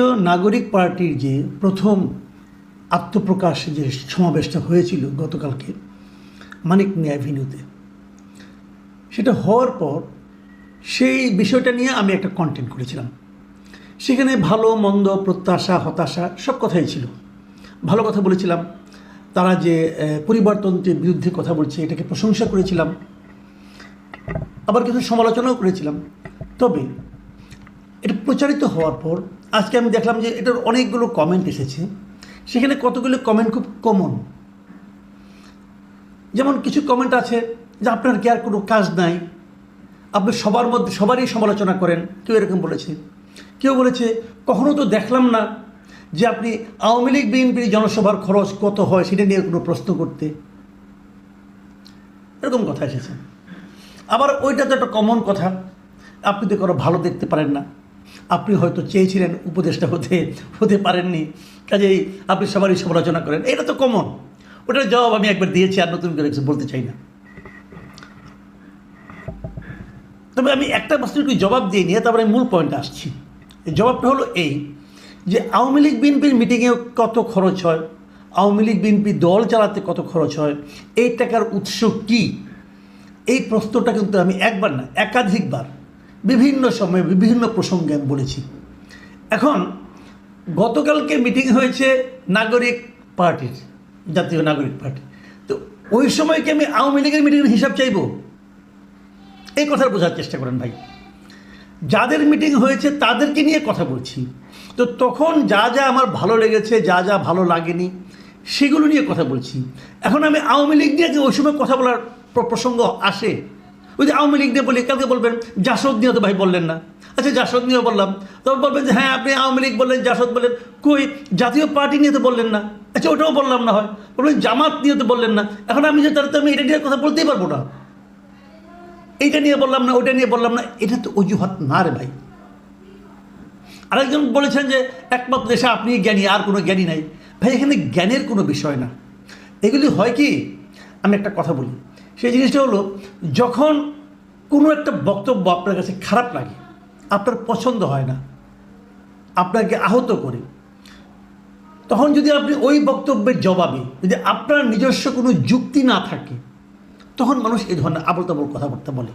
নাগরিক পার্টির যে প্রথম আত্মপ্রকাশ যে সমাবেশটা হয়েছিল গতকালকে মানিক মিয়া অ্যাভিনিউতে সেটা হওয়ার পর সেই বিষয়টা নিয়ে আমি একটা কন্টেন্ট করেছিলাম। সেখানে ভালো মন্দ প্রত্যাশা হতাশা সব কথাই ছিল। ভালো কথা বলেছিলাম। তারা যে আহ, পরিবারতন্ত্রের বিরুদ্ধে কথা বলছে এটাকে প্রশংসা করেছিলাম। আবার কিছু সমালোচনাও করেছিলাম। তবে এটা প্রচারিত হওয়ার পর আজকে আমি দেখলাম যে এটার অনেকগুলো কমেন্ট এসেছে। সেখানে কতগুলো কমেন্ট খুব কমন যেমন কিছু কমেন্ট আছে যে আপনার কি আর কোনো কাজ নাই? আপনি সবার মধ্যে, সবারই সমালোচনা করেন। কেউ এরকম বলেছে। কেউ বলেছে, কখনো তো দেখলাম না যে আপনি আওয়ামী লীগ বিএনপির জনসভার খরচ কত হয় সেটা নিয়ে কোনো প্রশ্ন করতে। এরকম কথা এসেছে। আবার ওইটা তো একটা কমন কথা। আপনি তো কোনো ভালো দেখতে পারেন না। আপনি হয়তো চেয়েছিলেন উপদেষ্টা হতে হতে পারেননি। কাজেই আপনি সবারই সমালোচনা করেন। এটা তো কমন ওটার জবাব আমি একবার দিয়েছি, আর নতুন করে কিছু বলতে চাই না। তবে আমি একটা প্রশ্নের একটু জবাব দিয়ে নিয়ে তারপরে মূল পয়েন্টে আসছি। জবাবটা হলো এই যে, আওয়ামী লীগ, বিএনপির মিটিংয়ে কত খরচ হয়? আওয়ামী লীগ, বিএনপি দল চালাতে কত খরচ হয়? এই টাকার উৎস কি? এই প্রশ্নটা কিন্তু আমি একবার না, একাধিকবার বিভিন্ন সময়ে বিভিন্ন প্রসঙ্গে আমি বলেছি। এখন, গতকালকে মিটিং হয়েছে নাগরিক পার্টির, জাতীয় নাগরিক পার্টি। তো ওই সময় কি আমি আওয়ামী লীগের মিটিংয়ের হিসাব চাইব? এই কথাটা বোঝার চেষ্টা করেন ভাই। যাদের মিটিং হয়েছে তাদেরকে নিয়ে কথা বলছি। তো তখন যা যা আমার ভালো লেগেছে, যা যা ভালো লাগেনি, সেগুলো নিয়ে কথা বলছি। এখন আমি আওয়ামী লীগ নিয়ে যে ওই সময় কথা বলার প্রসঙ্গ আসে ওই যে আওয়ামী লীগ নিয়ে বলি, কালকে বলবেন, জাসদ নিয়ে তো ভাই বললেন না। আচ্ছা জাসদ নিয়ে বললাম। তখন বলবেন যে হ্যাঁ আপনি আওয়ামী লীগ বললেন, জাসদ বললেন। কই, জাতীয় পার্টি নিয়ে তো বললেন না। আচ্ছা ওটাও বললাম না হয়। বলবেন, জামাত নিয়ে তো বললেন না। এখন আমি যে তার তো আমি এটা নিয়ে কথা বলতেই পারব না। এইটা নিয়ে বললাম না, ওইটা নিয়ে বললাম না, এটা তো অজুহাত না রে ভাই। আরেকজন বলেছেন যে, একমাত্র দেশে আপনি জ্ঞানী, আর কোনো জ্ঞানী নাই। ভাই, এখানে জ্ঞানের কোনো বিষয় না। এগুলি হয় কি? আমি একটা কথা বলি। সেই জিনিসটা হলো, যখন কোনো একটা বক্তব্য আপনার কাছে খারাপ লাগে, আপনার পছন্দ হয় না, আপনাকে আহত করে, তখন যদি আপনি ওই বক্তব্যের জবাবে যদি আপনার নিজস্ব কোনো যুক্তি না থাকে, তখন মানুষ এই ধরনের আবল তাবল কথাবার্তা বলে।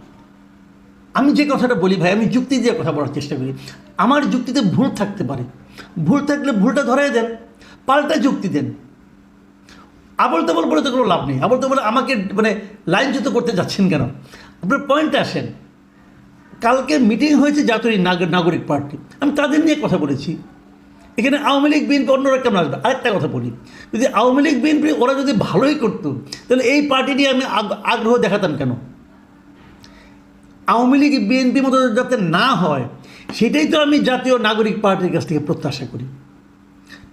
আমি যে কথাটা বলি ভাই, আমি যুক্তি দিয়ে কথা বলার চেষ্টা করি। আমার যুক্তিতে ভুল থাকতে পারে। ভুল থাকলে ভুলটা ধরাই দেন, পাল্টা যুক্তি দেন। আবল তাবল বলে তো কোনো লাভ নেই। আবল তাবল আমাকে মানে লাইনচ্যুত করতে যাচ্ছেন কেন? আপনার পয়েন্টে আসেন। কালকে মিটিং হয়েছে জাতীয় নাগরিক পার্টি। আমি তাদের নিয়ে কথা বলেছি। এখানে আওয়ামী লীগ, বিএনপি, অন্যরা কেমন আসবে? আরেকটা কথা বলি। যদি আওয়ামী লীগ, বিএনপি ওরা যদি ভালোই করতো, তাহলে এই পার্টি নিয়ে আমি আগ- আগ্রহ দেখাতাম কেন? আওয়ামী লীগ, বিএনপি মতো যাতে না হয়, সেটাই তো আমি জাতীয় নাগরিক পার্টির কাছ থেকে প্রত্যাশা করি।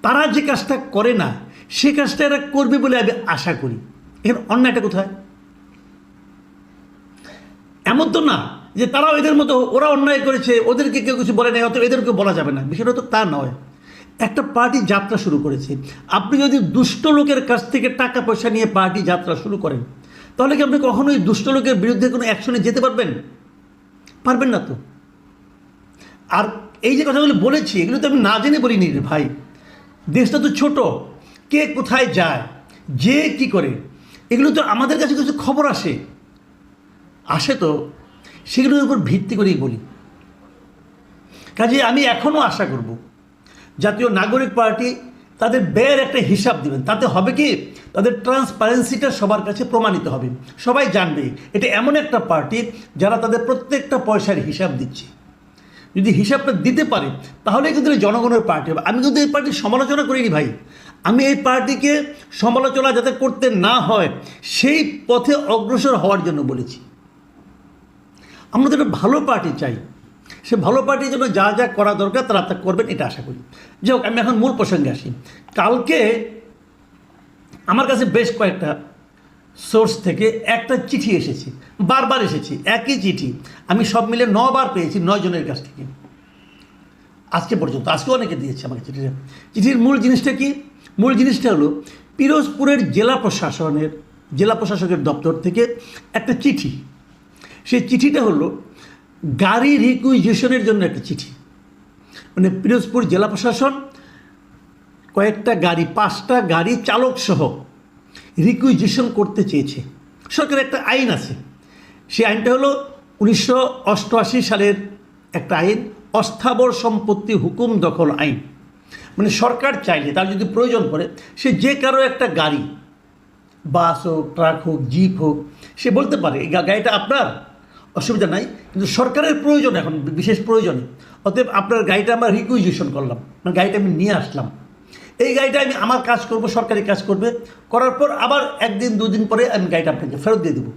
তারা যে কাজটা করে না সে কাজটা এরা করবে বলে আমি আশা করি। এখানে অন্যায়টা কোথায়? এমন তো না যে তারাও এদের মতো ওরা অন্যায় করেছে, ওদেরকে কেউ কিছু বলে নাই অত এদেরকে বলা যাবে না। বিষয়টা তো তা নয়। একটা পার্টি যাত্রা শুরু করেছে। আপনি যদি দুষ্ট লোকের কাছ থেকে টাকা পয়সা নিয়ে পার্টি যাত্রা শুরু করেন, তাহলে কি আপনি কখনোই দুষ্ট লোকের বিরুদ্ধে কোনো অ্যাকশনে যেতে পারবেন? পারবেন না তো। আর এই যে কথাগুলো বলেছি, এগুলো তো আমি না জেনে বলিনি ভাই। দেশটা তো ছোট কে কোথায় যায়, যে কি করে, এগুলো তো আমাদের কাছে কিছু খবর আসে। আসে তো, সেগুলোর উপর ভিত্তি করেই বলি। কাজে আমি এখনও আশা করব, জাতীয় নাগরিক পার্টি তাদের ব্যয়ের একটা হিসাব দিবেন। তাতে হবে কি, তাদের ট্রান্সপারেন্সিটা সবার কাছে প্রমাণিত হবে। সবাই জানবে, এটা এমন একটা পার্টি যারা তাদের প্রত্যেকটা পয়সার হিসাব দিচ্ছে। যদি হিসাবটা দিতে পারে তাহলে কিন্তু জনগণের পার্টি হবে। আমি কিন্তু এই পার্টির সমালোচনা করিনি ভাই। আমি এই পার্টিকে সমালোচনা যাতে করতে না হয়, সেই পথে অগ্রসর হওয়ার জন্য বলেছি। আমরা তো একটা ভালো পার্টি চাই। সে ভালো পার্টির জন্য যা যা করা দরকার তারা তা করবেন, এটা আশা করি। যাই হোক, আমি এখন মূল প্রসঙ্গে আসি। কালকে আমার কাছে বেশ কয়েকটা সোর্স থেকে একটা চিঠি এসেছে, বারবার এসেছে, একই চিঠি। আমি সব মিলে নবার পেয়েছি, নয় জনের কাছ থেকে। আজকে পর্যন্ত, আজকে অনেকে দিয়েছে আমাকে চিঠিটা। চিঠির মূল জিনিসটা কি? মূল জিনিসটা হলো, পিরোজপুরের জেলা প্রশাসনের, জেলা প্রশাসকের দপ্তর থেকে একটা চিঠি। সেই চিঠিটা হলো, গাড়ি রিকুইজিশনের জন্য একটা চিঠি। মানে পিরোজপুর জেলা প্রশাসন কয়েকটা গাড়ি, পাঁচটা গাড়ি চালক সহ রিকুইজিশন করতে চেয়েছে। সরকারের একটা আইন আছে। সেই আইনটা হলো উনিশশো অষ্টআশি সালের একটা আইন, অস্থাবর সম্পত্তি হুকুম দখল আইন। মানে সরকার চাইলে, তার যদি প্রয়োজন পড়ে, সে যে কারও একটা গাড়ি, বাস হোক, ট্রাক হোক, জিপ হোক, সে বলতে পারে, এই গাড়িটা আপনার? অসুবিধা নাই। কিন্তু সরকারের প্রয়োজন এখন বিশেষ প্রয়োজনে। অতএব আপনার গাড়িটা আমরা রিকুইজিশন করলাম মানে গাড়িটা আমি নিয়ে আসলাম। এই গাড়িটা আমি আমার কাজ করব, সরকারি কাজ করবে। করার পর আবার একদিন, দুদিন পরে আমি গাড়িটা আপনাকে ফেরত দিয়ে দেবো।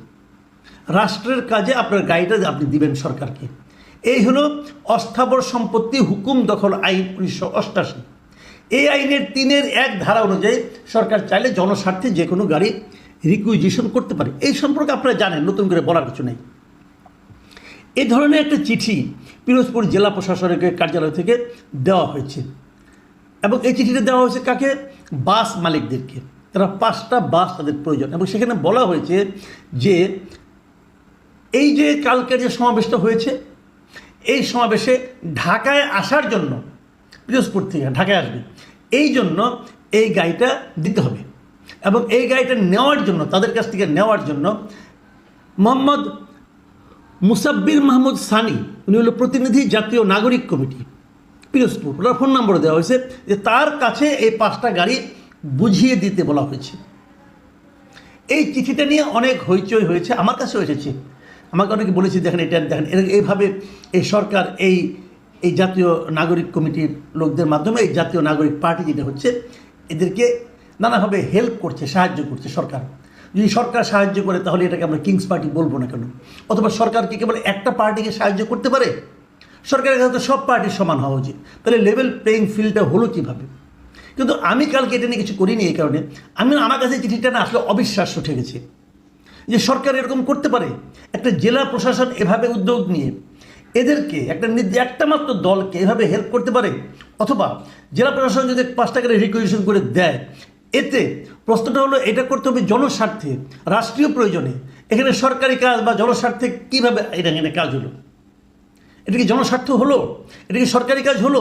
রাষ্ট্রের কাজে আপনার গাড়িটা আপনি দিবেন সরকারকে। এই হলো অস্থাবর সম্পত্তি হুকুম দখল আইন উনিশশো অষ্টাশি। এই আইনের তিনের এক ধারা অনুযায়ী সরকার চাইলে জনস্বার্থে যে কোনো গাড়ি রিকুইজিশন করতে পারে। এই সম্পর্কে আপনারা জানেন, নতুন করে বলার কিছু নেই। এই ধরনের একটা চিঠি পিরোজপুর জেলা প্রশাসনের কার্যালয় থেকে দেওয়া হয়েছে। এবং এই চিঠিটা দেওয়া হয়েছে কাকে? বাস মালিকদেরকে। তারা পাঁচটা বাস তাদের প্রয়োজন। এবং সেখানে বলা হয়েছে যে, এই যে কালকে যে সমাবেশটা হয়েছে, এই সমাবেশে ঢাকায় আসার জন্য পিরোজপুর থেকে ঢাকায় আসবে। এই জন্য এই গাড়িটা দিতে হবে। এবং এই গাড়িটা নেওয়ার জন্য, তাদের কাছ থেকে নেওয়ার জন্য মোহাম্মদ মুসাব্বির মাহমুদ সানি, উনি হলো প্রতিনিধি জাতীয় নাগরিক কমিটি, পিরোজপুর। ওনার ফোন নম্বর দেওয়া হয়েছে যে তার কাছে এই পাঁচটা গাড়ি বুঝিয়ে দিতে বলা হয়েছে। এই চিঠিটা নিয়ে অনেক হইচই হয়েছে, আমার কাছেও এসেছে। আমাকে অনেকে বলেছে, দেখেন এটা, দেখেন এইভাবে এই সরকার এই এই জাতীয় নাগরিক কমিটির লোকদের মাধ্যমে এই জাতীয় নাগরিক পার্টি যেটা হচ্ছে, এদেরকে নানাভাবে হেল্প করছে, সাহায্য করছে সরকার। যদি সরকার সাহায্য করে, তাহলে এটাকে আমরা কিংস পার্টি বলব না কেন? অথবা সরকার কি কেবল একটা পার্টিকে সাহায্য করতে পারে? সরকারের কাছে সব পার্টির সমান হওয়া উচিত। তাহলে লেভেল প্লেইং ফিল্ডটা হলো কীভাবে? কিন্তু আমি কালকে এটা নিয়ে কিছু করিনি এই কারণে। আমি আমার কাছে চিঠিটা না আসলে অবিশ্বাস্য ঠেকেছে। যে সরকার এরকম করতে পারে? একটা জেলা প্রশাসন এভাবে উদ্যোগ নিয়ে এদেরকে, একটা একটা মাত্র দলকে এভাবে হেল্প করতে পারে? অথবা জেলা প্রশাসন যদি পাঁচ টাকার রিকুইজিশন করে দেয়, এতে প্রশ্নটা হলো, এটা করতে হবে জনস্বার্থে, রাষ্ট্রীয় প্রয়োজনে। এখানে সরকারি কাজ বা জনস্বার্থে কীভাবে এটা এখানে কাজ হলো? এটা কি জনস্বার্থ হলো? এটা কি সরকারি কাজ হলো?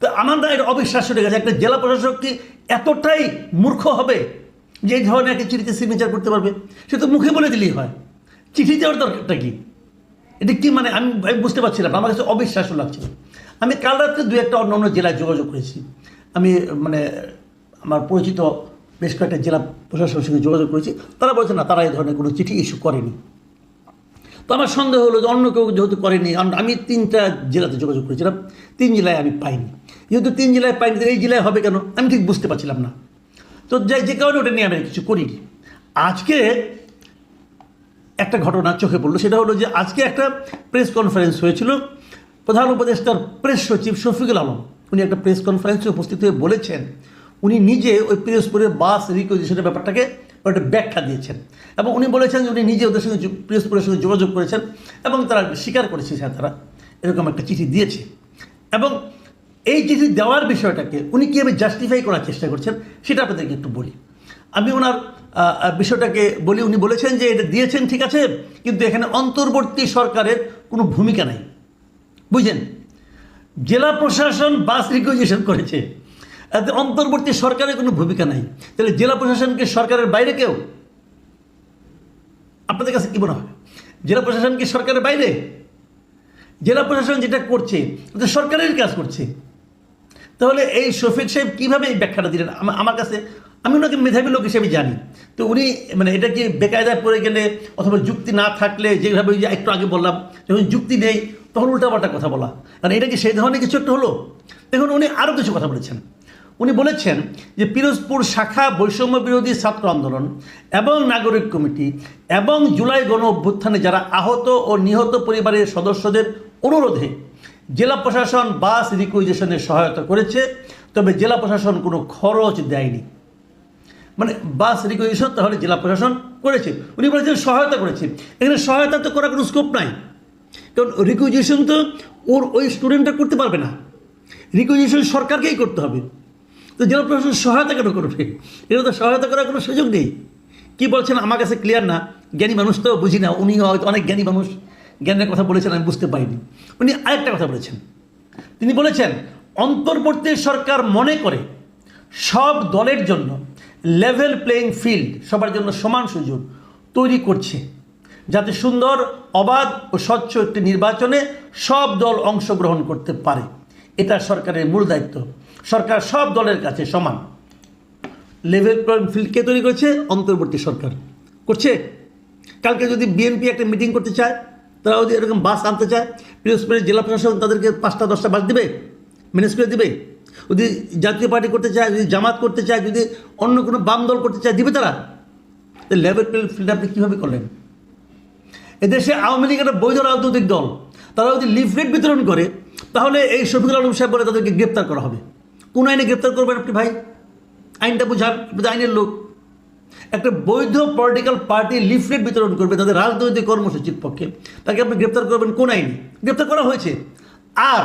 তো আমার না এটা অবিশ্বাস্য হয়ে গেছে একটা জেলা প্রশাসক কি এতটাই মূর্খ হবে যে ধরনের একটা চিঠিতে সিগনেচার করতে পারবে? সে তো মুখে বলে দিলেই হয়। চিঠি দেওয়ার দরকারটা কি? এটা কি মানে আমি আমি বুঝতে পারছিলাম আমার কাছে অবিশ্বাস্য লাগছিল আমি কাল রাত্রে দু একটা অন্য অন্য জেলায় যোগাযোগ করেছি। আমি মানে আমার পরিচিত বেশ কয়েকটা জেলা প্রশাসনের সঙ্গে যোগাযোগ করেছি। তারা বলছে, না, তারা এই ধরনের কোনো চিঠি ইস্যু করেনি। তো আমার সন্দেহ হলো যে অন্য কেউ যেহেতু করেনি, আমি তিনটা জেলাতে যোগাযোগ করেছিলাম। তিন জেলায় আমি পাইনি। যেহেতু তিন জেলায় পাইনি এই জেলায় হবে কেন? আমি ঠিক বুঝতে পারছিলাম না। তো যে কারণে ওটা নিয়ে আমি কিছু করিনি। আজকে একটা ঘটনা চোখে পড়ল, সেটা হলো যে আজকে একটা প্রেস কনফারেন্স হয়েছিল। প্রধান উপদেষ্টার প্রেস সচিব শফিকুল আলম, উনি একটা প্রেস কনফারেন্সে উপস্থিত হয়ে বলেছেন, উনি নিজে ওই পিরোজপুরের বাস রিকোজিশনের ব্যাপারটাকে একটা ব্যাখ্যা দিয়েছেন। এবং উনি বলেছেন যে উনি নিজে ওদের সঙ্গে পিরোজপুরের সঙ্গে যোগাযোগ করেছেন এবং তারা স্বীকার করেছে যে তারা এরকম একটা চিঠি দিয়েছে। এবং এই চিঠি দেওয়ার বিষয়টাকে উনি কীভাবে জাস্টিফাই করার চেষ্টা করছেন, সেটা আপনাদেরকে একটু বলি। আমি ওনার বিষয়টাকে বলি, উনি বলেছেন যে এটা দিয়েছেন, ঠিক আছে, কিন্তু এখানে অন্তর্বর্তী সরকারের কোনো ভূমিকা নাই। বুঝলেন? জেলা প্রশাসন বাস রিকুইজিশন করেছে। এতে অন্তর্বর্তী সরকারের কোনো ভূমিকা নাই। তাহলে জেলা প্রশাসনকে সরকারের বাইরে কেউ? আপনাদের কাছে কী মনে হয়? জেলা প্রশাসন কি সরকারের বাইরে? জেলা প্রশাসন যেটা করছে ওটা সরকারের কাজ করছে। তাহলে এই শফিক সাহেব কীভাবে এই ব্যাখ্যাটা দিলেন? আমার কাছে আমি ওনাকে মেধাবী লোক হিসেবে জানি। তো উনি মানে এটা কি বেকায়দায় পড়ে গেলে অথবা যুক্তি না থাকলে যেভাবে যে একটু আগে বললাম, যখন যুক্তি নেই তখন উল্টাপাল্টা কথা বলা। কারণ এটা কি সেই ধরনের কিছু একটা হলো? দেখুন, উনি আরও কিছু কথা বলেছেন। উনি বলেছেন যে পিরোজপুর শাখা বৈষম্য বিরোধী ছাত্র আন্দোলন এবং নাগরিক কমিটি এবং জুলাই গণ অভ্যুত্থানে যারা আহত ও নিহত পরিবারের সদস্যদের অনুরোধে জেলা প্রশাসন বাস রিকুইজেশনের সহায়তা করেছে, তবে জেলা প্রশাসন কোনো খরচ দেয়নি। মানে বাস রিকুইজেশন তাহলে জেলা প্রশাসন করেছে। উনি বলেছেন সহায়তা করেছে। এখানে সহায়তা তো করার কোনো স্কোপ নাই। কারণ রিকুইজেশন তো ওর ওই স্টুডেন্টটা করতে পারবে না। রিকুইজেশন সরকারকেই করতে হবে। তো জেলা প্রশাসন সহায়তা কেন করবে? এটা তো সহায়তা করার কোনো সুযোগ নেই। কী বলছেন? আমার কাছে ক্লিয়ার না। জ্ঞানী মানুষ তো বুঝি না। উনি হয়তো অনেক জ্ঞানী মানুষ। জ্ঞানের কথা বলেছেন, আমি বুঝতে পারিনি। উনি আরেকটা কথা বলেছেন। তিনি বলেছেন, অন্তর্বর্তী সরকার মনে করে সব দলের জন্য লেভেল প্লেয়িং ফিল্ড সবার জন্য সমান সুযোগ তৈরি করছে। যাতে সুন্দর, অবাধ ও স্বচ্ছ একটি নির্বাচনে সব দল অংশগ্রহণ করতে পারে। এটা সরকারের মূল দায়িত্ব। সরকার সব দলের কাছে সমান। লেভেল প্লেয়িং ফিল্ড কে তৈরি করেছে? অন্তর্বর্তী সরকার। করছে? কালকে যদি বিএনপি একটা মিটিং করতে চায় তারা যদি এরকম বাস আনতে চায়, পিরোজপুরের জেলা প্রশাসন তাদেরকে পাঁচটা, দশটা বাস দেবে? ম্যানেজ করে দিবে? যদি জাতীয় পার্টি করতে চায়, যদি জামাত করতে চায়, যদি অন্য কোনো বাম দল করতে চায়, দিবে তারা? লেভেল প্লেইং ফিল্ড আপনি কীভাবে করলেন? এদেশে আওয়ামী লীগ একটা বৈধ রাজনৈতিক দল। তারা যদি লিফলেট বিতরণ করে, তাহলে এই শফিকুল আলম সাহেব বলে তাদেরকে গ্রেপ্তার করা হবে। কোন আইনে গ্রেপ্তার করবেন আপনি ভাই? আইনটা বুঝান আইনের লোক। একটা বৈধ পলিটিক্যাল পার্টি লিফলেট বিতরণ করবে তাদের রাজনৈতিক কর্মসূচির পক্ষে। তাকে আপনি গ্রেপ্তার করবেন কোন আইনে? গ্রেপ্তার করা হয়েছে। আর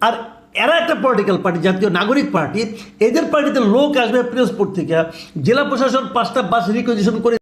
আর এরা একটা পলিটিক্যাল পার্টি জাতীয় নাগরিক পার্টি এদের পার্টিতে লোক আসবে পিরোজপুর থেকে। জেলা প্রশাসন পাঁচটা বাস রিকোজিশন করে